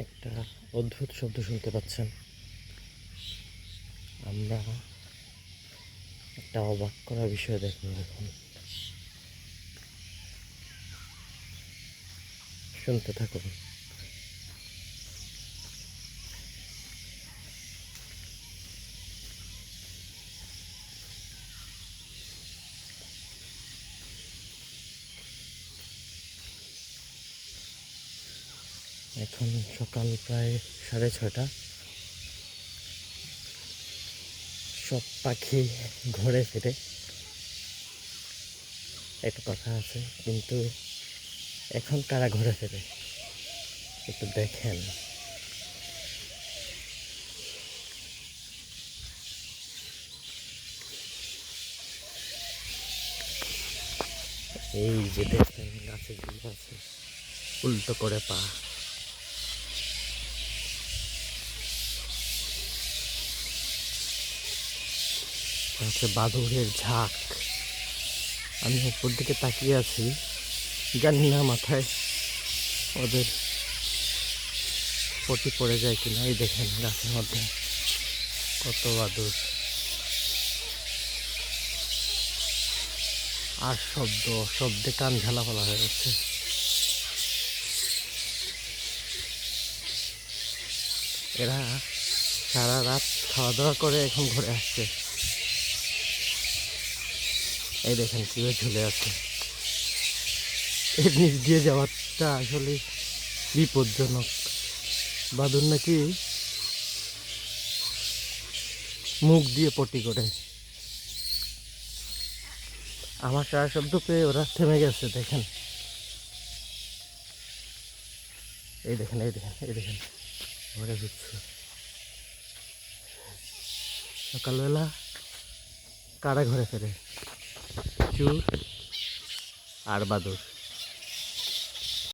একটা অদ্ভুত শব্দ শুনতে পাচ্ছেন। আমরা একটা অবাক করা বিষয় দেখব এখন। শুনতে থাকুন। এখন সকাল প্রায় সাড়ে ছটা সব পাখি ঘরে ফিরে। একটা কথা আছে, কিন্তু এখন কারা ঘরে ফেরে? একটু দেখেন। এই যে দেখেন গাছে আছে উল্টো করে পা। হচ্ছে বাদুড়ের ঝাঁক। আমি উপর দিকে তাকিয়ে আছি, জানি না মাথায় ওদের পটি পড়ে যায় কিনা। এই দেখেন গাছের মধ্যে কত বাদুর আর শব্দ, শব্দে কান ঝালাপালা হয়ে যাচ্ছে এরা সারা রাত খাওয়া দাওয়া করে এখন ঘরে আসছে। এই দেখেন কীভাবে ঝুলে আছে। এর নিচ দিয়ে যাওয়াটা আসলে বিপজ্জনক। বাদুর নাকি মুখ দিয়ে পটি করে। আমার সারা শব্দ পেয়ে ওরা থেমে গেছে, দেখেন। এই দেখেন এই দেখেন এই দেখেন। ঘরে ঘুরছে সকালবেলা কারা ঘরে ফেরে। চুর আর বাদুর।